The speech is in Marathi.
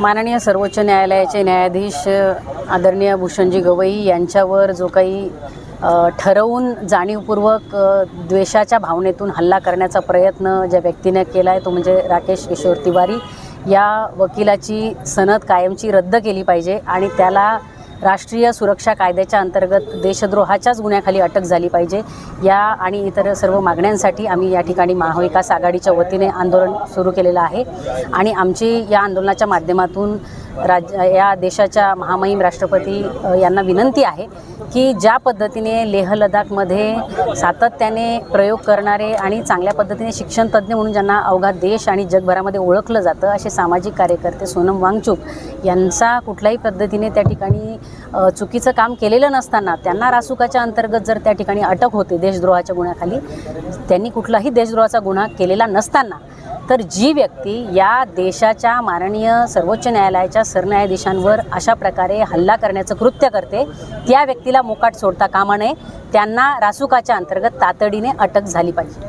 माननीय सर्वोच्च न्यायालयाचे न्यायाधीश आदरणीय भूषणजी गवई यांच्यावर जो काही ठरवून जाणीवपूर्वक द्वेषाच्या भावनेतून हल्ला करण्याचा प्रयत्न ज्या व्यक्तीने केला आहे तो म्हणजे राकेश किशोर तिवारी. या वकिलाची सनद कायमची रद्द केली पाहिजे आणि त्याला राष्ट्रीय सुरक्षा कायद्याच्या अंतर्गत देशद्रोहाच्याच गुन्ह्याखाली अटक झाली पाहिजे. या आणि इतर सर्व मागण्यांसाठी आम्ही या ठिकाणी महाविकास आघाडीच्या वतीने आंदोलन सुरू केलेलं आहे. आणि आमची या आंदोलनाच्या माध्यमातून राज या देशाच्या महामहिम राष्ट्रपती यांना विनंती आहे की ज्या पद्धतीने लेह लडाखमध्ये सातत्याने प्रयोग करणारे आणि चांगल्या पद्धतीने शिक्षण तज्ज्ञ म्हणून ज्यांना अवघा देश आणि जगभरामध्ये ओळखलं जातं असे सामाजिक कार्यकर्ते सोनम वांगचूक यांचा कुठल्याही पद्धतीने त्या ठिकाणी चुकीचं काम केलेलं नसताना त्यांना रासुकाच्या अंतर्गत जर त्या ठिकाणी अटक होते देशद्रोहाच्या गुन्ह्याखाली त्यांनी कुठलाही देशद्रोहाचा गुन्हा केलेला नसताना तर जी व्यक्ती या देशाच्या माननीय सर्वोच्च न्यायालयाच्या सरन्यायाधीशांवर अशा प्रकारे हल्ला करण्याचं कृत्य करते त्या व्यक्तीला मोकाट सोडता कामा नये. त्यांना रासुकाच्या अंतर्गत तातडीने अटक झाली पाहिजे.